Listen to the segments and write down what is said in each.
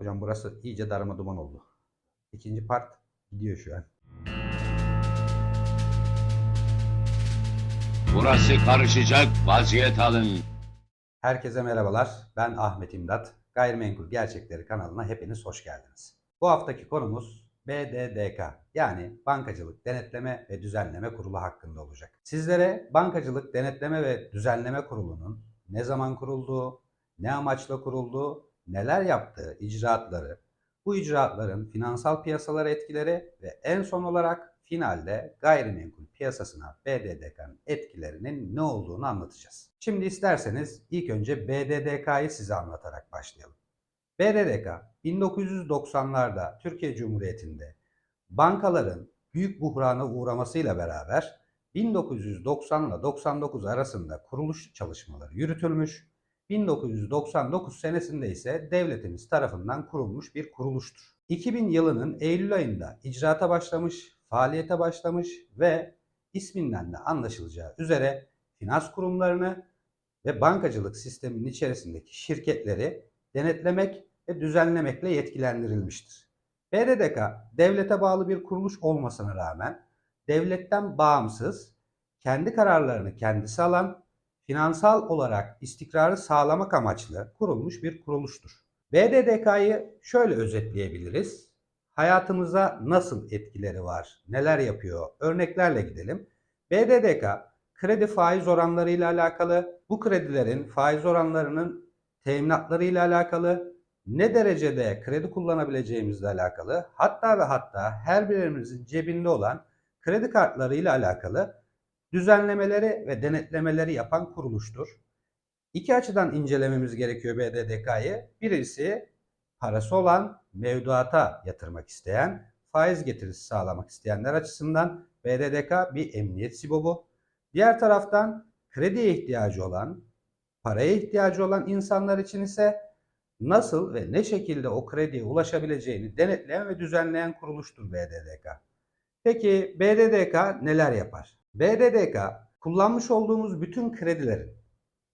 Hocam burası iyice darma duman oldu. İkinci part gidiyor şu an. Burası karışacak, vaziyet alın. Herkese merhabalar. Ben Ahmet İmdat. Gayrimenkul Gerçekleri kanalına hepiniz hoş geldiniz. Bu haftaki konumuz BDDK yani Bankacılık Denetleme ve Düzenleme Kurulu hakkında olacak. Sizlere Bankacılık Denetleme ve Düzenleme Kurulu'nun ne zaman kurulduğu, ne amaçla kurulduğu, neler yaptığı icraatları, bu icraatların finansal piyasalara etkileri ve en son olarak finalde gayrimenkul piyasasına BDDK'nın etkilerinin ne olduğunu anlatacağız. Şimdi isterseniz ilk önce BDDK'yı size anlatarak başlayalım. BDDK 1990'larda Türkiye Cumhuriyeti'nde bankaların büyük buhrana uğramasıyla beraber 1990 ile 99 arasında kuruluş çalışmaları yürütülmüş. 1999 senesinde ise devletimiz tarafından kurulmuş bir kuruluştur. 2000 yılının Eylül ayında icraata başlamış, faaliyete başlamış ve isminden de anlaşılacağı üzere finans kurumlarını ve bankacılık sisteminin içerisindeki şirketleri denetlemek ve düzenlemekle yetkilendirilmiştir. BDDK devlete bağlı bir kuruluş olmasına rağmen devletten bağımsız, kendi kararlarını kendisi alan, finansal olarak istikrarı sağlamak amaçlı kurulmuş bir kuruluştur. BDDK'yı şöyle özetleyebiliriz. Hayatımıza nasıl etkileri var, neler yapıyor örneklerle gidelim. BDDK kredi faiz oranlarıyla alakalı, bu kredilerin faiz oranlarının teminatlarıyla alakalı, ne derecede kredi kullanabileceğimizle alakalı, hatta ve hatta her birimizin cebinde olan kredi kartlarıyla alakalı düzenlemeleri ve denetlemeleri yapan kuruluştur. İki açıdan incelememiz gerekiyor BDDK'yı. Birisi parası olan mevduata yatırmak isteyen, faiz getirisi sağlamak isteyenler açısından BDDK bir emniyet sibobu. Diğer taraftan krediye ihtiyacı olan, paraya ihtiyacı olan insanlar için ise nasıl ve ne şekilde o krediye ulaşabileceğini denetleyen ve düzenleyen kuruluştur BDDK. Peki BDDK neler yapar? BDDK kullanmış olduğumuz bütün kredilerin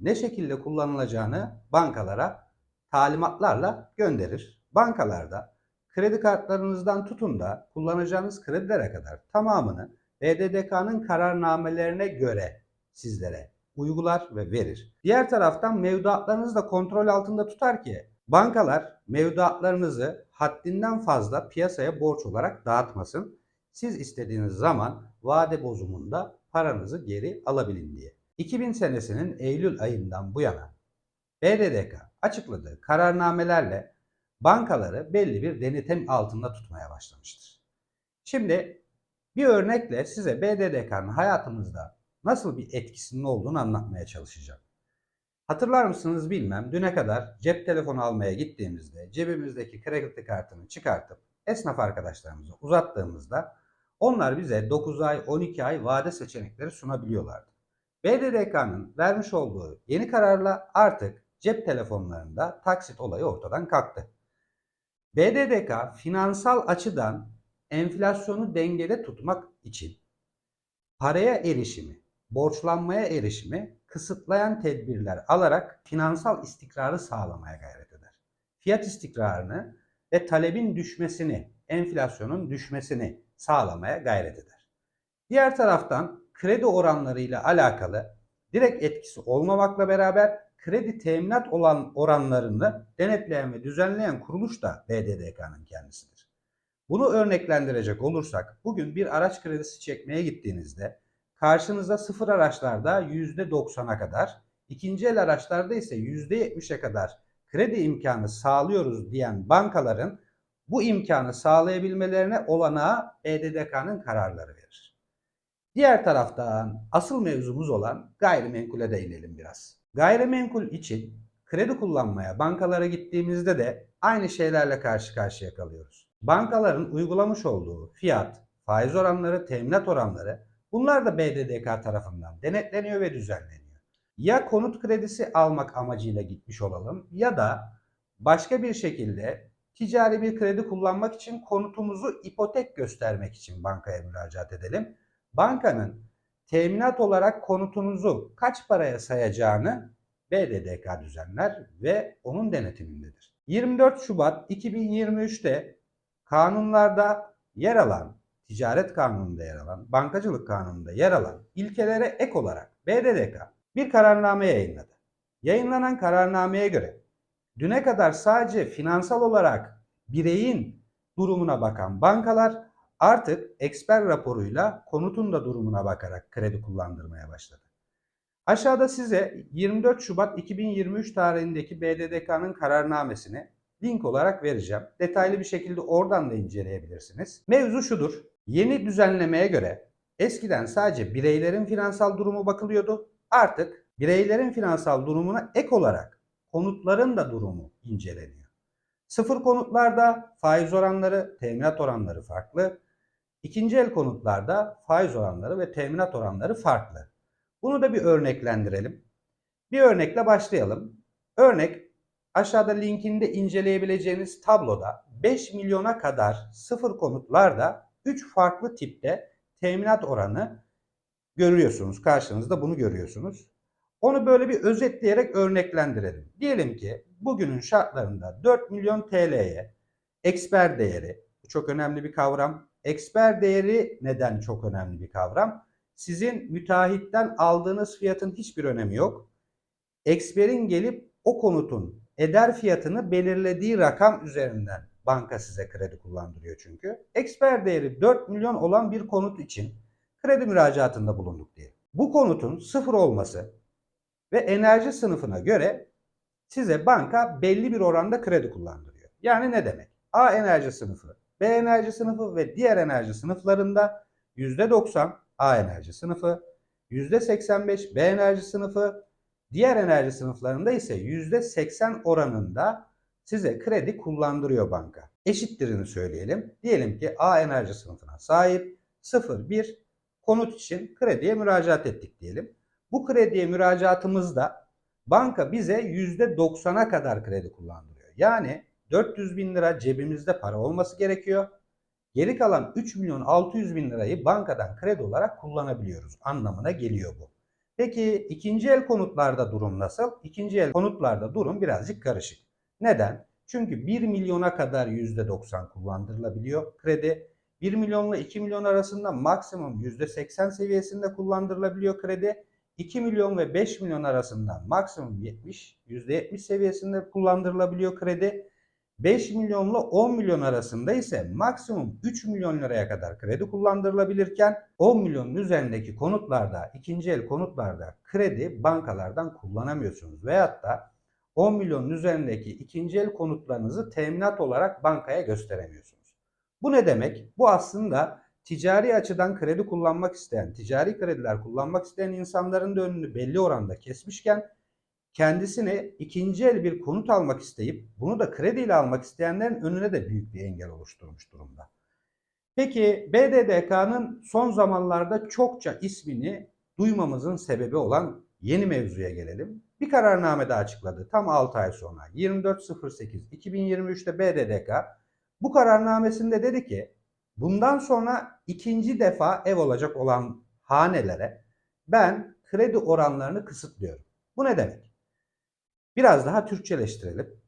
ne şekilde kullanılacağını bankalara talimatlarla gönderir. Bankalarda kredi kartlarınızdan tutun da kullanacağınız kredilere kadar tamamını BDDK'nın kararnamelerine göre sizlere uygular ve verir. Diğer taraftan mevduatlarınızı da kontrol altında tutar ki bankalar mevduatlarınızı haddinden fazla piyasaya borç olarak dağıtmasın. Siz istediğiniz zaman vade bozumunda paranızı geri alabilin diye. 2000 senesinin Eylül ayından bu yana BDDK açıkladığı kararnamelerle bankaları belli bir denetim altında tutmaya başlamıştır. Şimdi bir örnekle size BDDK'nın hayatımızda nasıl bir etkisinin olduğunu anlatmaya çalışacağım. Hatırlar mısınız bilmem düne kadar cep telefonu almaya gittiğimizde cebimizdeki kredi kartını çıkartıp esnaf arkadaşlarımıza uzattığımızda onlar bize 9 ay 12 ay vade seçenekleri sunabiliyorlardı. BDDK'nın vermiş olduğu yeni kararla artık cep telefonlarında taksit olayı ortadan kalktı. BDDK finansal açıdan enflasyonu dengede tutmak için paraya erişimi, borçlanmaya erişimi kısıtlayan tedbirler alarak finansal istikrarı sağlamaya gayret eder. Fiyat istikrarını ve talebin düşmesini, enflasyonun düşmesini sağlamaya gayret eder. Diğer taraftan kredi oranlarıyla alakalı direkt etkisi olmamakla beraber kredi teminat olan oranlarını denetleyen ve düzenleyen kuruluş da BDDK'nın kendisidir. Bunu örneklendirecek olursak bugün bir araç kredisi çekmeye gittiğinizde karşınıza sıfır araçlarda %90'a kadar, ikinci el araçlarda ise %70'e kadar kredi imkanı sağlıyoruz diyen bankaların bu imkanı sağlayabilmelerine olanağı BDDK'nın kararları verir. Diğer taraftan asıl mevzumuz olan gayrimenkule değinelim biraz. Gayrimenkul için kredi kullanmaya bankalara gittiğimizde de aynı şeylerle karşı karşıya kalıyoruz. Bankaların uygulamış olduğu fiyat, faiz oranları, teminat oranları bunlar da BDDK tarafından denetleniyor ve düzenleniyor. Ya konut kredisi almak amacıyla gitmiş olalım ya da başka bir şekilde ticari bir kredi kullanmak için konutumuzu ipotek göstermek için bankaya müracaat edelim. Bankanın teminat olarak konutunuzu kaç paraya sayacağını BDDK düzenler ve onun denetimindedir. 24 Şubat 2023'te kanunlarda yer alan, ticaret kanununda yer alan, bankacılık kanununda yer alan ilkelere ek olarak BDDK bir kararname yayınladı. Yayınlanan kararnameye göre düne kadar sadece finansal olarak bireyin durumuna bakan bankalar artık eksper raporuyla konutun da durumuna bakarak kredi kullandırmaya başladı. Aşağıda size 24 Şubat 2023 tarihindeki BDDK'nın kararnamesini link olarak vereceğim. Detaylı bir şekilde oradan da inceleyebilirsiniz. Mevzu şudur. Yeni düzenlemeye göre eskiden sadece bireylerin finansal durumu bakılıyordu. Artık bireylerin finansal durumuna ek olarak konutların da durumu inceleniyor. Sıfır konutlarda faiz oranları, teminat oranları farklı. İkinci el konutlarda faiz oranları ve teminat oranları farklı. Bunu da bir örneklendirelim. Bir örnekle başlayalım. Örnek aşağıda linkinde inceleyebileceğiniz tabloda 5 milyona kadar sıfır konutlarda 3 farklı tipte teminat oranı görüyorsunuz. Karşınızda bunu görüyorsunuz. Onu böyle bir özetleyerek örneklendirelim. Diyelim ki bugünün şartlarında 4 milyon TL'ye eksper değeri, çok önemli bir kavram. Eksper değeri neden çok önemli bir kavram? Sizin müteahhitten aldığınız fiyatın hiçbir önemi yok. Eksperin gelip o konutun eder fiyatını belirlediği rakam üzerinden banka size kredi kullandırıyor çünkü. Eksper değeri 4 milyon olan bir konut için kredi müracaatında bulunduk diye. Bu konutun sıfır olması ve enerji sınıfına göre size banka belli bir oranda kredi kullandırıyor. Yani ne demek? A enerji sınıfı, B enerji sınıfı ve diğer enerji sınıflarında %90 A enerji sınıfı, %85 B enerji sınıfı, diğer enerji sınıflarında ise %80 oranında size kredi kullandırıyor banka. Eşittirini söyleyelim. Diyelim ki A enerji sınıfına sahip 0-1 konut için krediye müracaat ettik diyelim. Bu krediye müracaatımızda banka bize %90'a kadar kredi kullandırıyor. Yani 400 bin lira cebimizde para olması gerekiyor. Geri kalan 3 milyon 600 bin lirayı bankadan kredi olarak kullanabiliyoruz anlamına geliyor bu. Peki ikinci el konutlarda durum nasıl? İkinci el konutlarda durum birazcık karışık. Neden? Çünkü 1 milyona kadar %90 kullandırılabiliyor kredi. 1 milyonla 2 milyon arasında maksimum %80 seviyesinde kullandırılabiliyor kredi. 2 milyon ve 5 milyon arasında maksimum 70, %70 seviyesinde kullandırılabiliyor kredi. 5 milyonla 10 milyon arasında ise maksimum 3 milyon liraya kadar kredi kullandırılabilirken 10 milyonun üzerindeki konutlarda, ikinci el konutlarda kredi bankalardan kullanamıyorsunuz. Veyahut da 10 milyonun üzerindeki ikinci el konutlarınızı teminat olarak bankaya gösteremiyorsunuz. Bu ne demek? Bu aslında ticari açıdan kredi kullanmak isteyen, ticari krediler kullanmak isteyen insanların da önünü belli oranda kesmişken kendisine ikinci el bir konut almak isteyip bunu da krediyle almak isteyenlerin önüne de büyük bir engel oluşturmuş durumda. Peki BDDK'nın son zamanlarda çokça ismini duymamızın sebebi olan yeni mevzuya gelelim. Bir kararname daha açıkladı tam 6 ay sonra 24.08.2023'te BDDK bu kararnamesinde dedi ki bundan sonra ikinci defa ev olacak olan hanelere ben kredi oranlarını kısıtlıyorum. Bu ne demek? Biraz daha Türkçeleştirelim.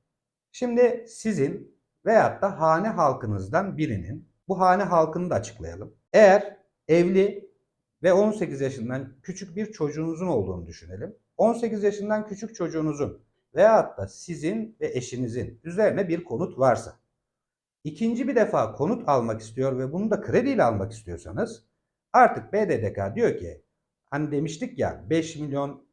Şimdi sizin veyahut da hane halkınızdan birinin, bu hane halkını da açıklayalım. Eğer evli ve 18 yaşından küçük bir çocuğunuzun olduğunu düşünelim. 18 yaşından küçük çocuğunuzun veyahut da sizin ve eşinizin üzerine bir konut varsa, ikinci bir defa konut almak istiyor ve bunu da krediyle almak istiyorsanız artık BDDK diyor ki hani demiştik ya 5 milyon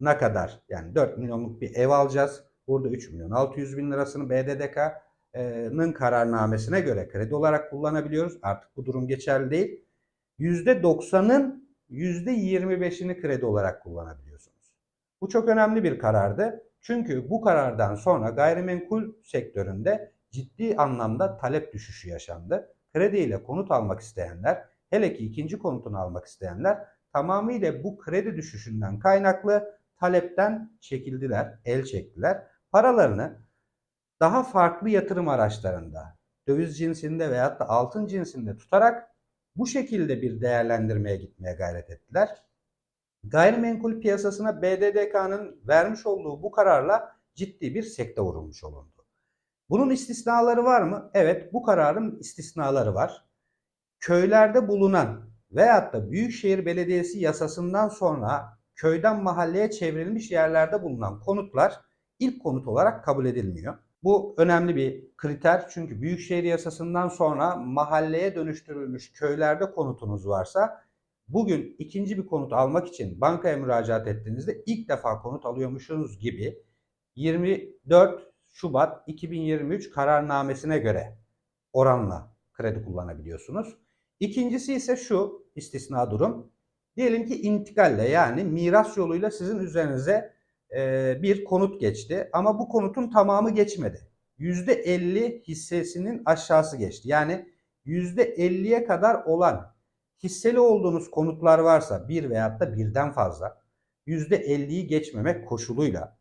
ne kadar yani 4 milyonluk bir ev alacağız. Burada 3 milyon 600 bin lirasını BDDK'nın kararnamesine göre kredi olarak kullanabiliyoruz. Artık bu durum geçerli değil. %90'ın %25'ini kredi olarak kullanabiliyorsunuz. Bu çok önemli bir karardı. Çünkü bu karardan sonra gayrimenkul sektöründe ciddi anlamda talep düşüşü yaşandı. Kredi ile konut almak isteyenler, hele ki ikinci konutunu almak isteyenler tamamıyla bu kredi düşüşünden kaynaklı talepten çekildiler, el çektiler. Paralarını daha farklı yatırım araçlarında, döviz cinsinde veyahut da altın cinsinde tutarak bu şekilde bir değerlendirmeye gitmeye gayret ettiler. Gayrimenkul piyasasına BDDK'nın vermiş olduğu bu kararla ciddi bir sekte vurulmuş olundu. Bunun istisnaları var mı? Evet, bu kararın istisnaları var. Köylerde bulunan veyahut da Büyükşehir Belediyesi yasasından sonra köyden mahalleye çevrilmiş yerlerde bulunan konutlar ilk konut olarak kabul edilmiyor. Bu önemli bir kriter çünkü Büyükşehir Yasası'ndan sonra mahalleye dönüştürülmüş köylerde konutunuz varsa bugün ikinci bir konut almak için bankaya müracaat ettiğinizde ilk defa konut alıyormuşsunuz gibi 24 Şubat 2023 kararnamesine göre oranla kredi kullanabiliyorsunuz. İkincisi ise şu istisna durum. Diyelim ki intikalle yani miras yoluyla sizin üzerinize e, bir konut geçti ama bu konutun tamamı geçmedi. %50 hissesinin aşağısı geçti. Yani %50'ye kadar olan hisseli olduğunuz konutlar varsa bir veyahut da birden fazla %50'yi geçmemek koşuluyla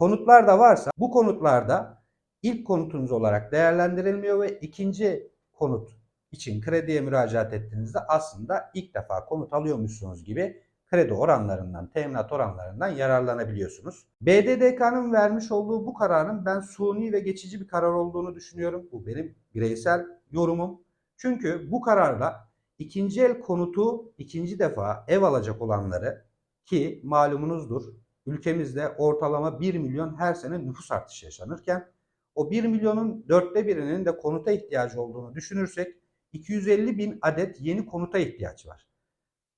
konutlar da varsa bu konutlarda ilk konutunuz olarak değerlendirilmiyor ve ikinci konut için krediye müracaat ettiğinizde aslında ilk defa konut alıyormuşsunuz gibi kredi oranlarından, teminat oranlarından yararlanabiliyorsunuz. BDDK'nın vermiş olduğu bu kararın ben suni ve geçici bir karar olduğunu düşünüyorum. Bu benim bireysel yorumum. Çünkü bu kararla ikinci el konutu ikinci defa ev alacak olanları ki malumunuzdur ülkemizde ortalama 1 milyon her sene nüfus artışı yaşanırken o 1 milyonun dörtte birinin de konuta ihtiyacı olduğunu düşünürsek 250 bin adet yeni konuta ihtiyaç var.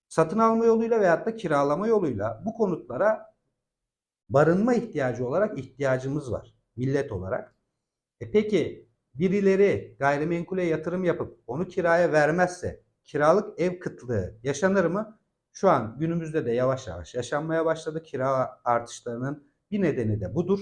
Satın alma yoluyla veyahut da kiralama yoluyla bu konutlara barınma ihtiyacı olarak ihtiyacımız var millet olarak. E peki birileri gayrimenkule yatırım yapıp onu kiraya vermezse kiralık ev kıtlığı yaşanır mı? Şu an günümüzde de yavaş yavaş yaşanmaya başladı. Kira artışlarının bir nedeni de budur.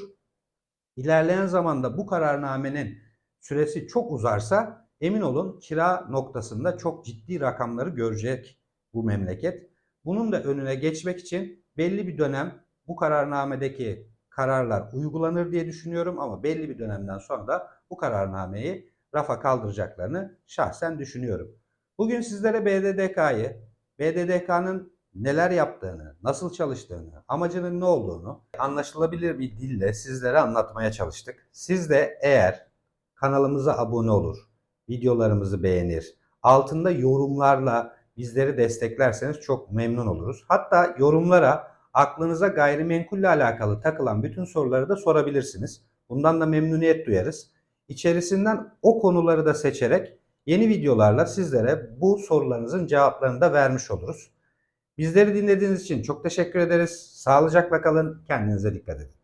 İlerleyen zamanda bu kararnamenin süresi çok uzarsa emin olun kira noktasında çok ciddi rakamları görecek bu memleket. Bunun da önüne geçmek için belli bir dönem bu kararnamedeki kararlar uygulanır diye düşünüyorum ama belli bir dönemden sonra da bu kararnameyi rafa kaldıracaklarını şahsen düşünüyorum. Bugün sizlere BDDK'yı, BDDK'nın neler yaptığını, nasıl çalıştığını, amacının ne olduğunu anlaşılabilir bir dille sizlere anlatmaya çalıştık. Siz de eğer kanalımıza abone olur, videolarımızı beğenir, altında yorumlarla bizleri desteklerseniz çok memnun oluruz. Hatta yorumlara aklınıza gayrimenkulle alakalı takılan bütün soruları da sorabilirsiniz. Bundan da memnuniyet duyarız. İçerisinden o konuları da seçerek yeni videolarla sizlere bu sorularınızın cevaplarını da vermiş oluruz. Bizleri dinlediğiniz için çok teşekkür ederiz. Sağlıcakla kalın. Kendinize dikkat edin.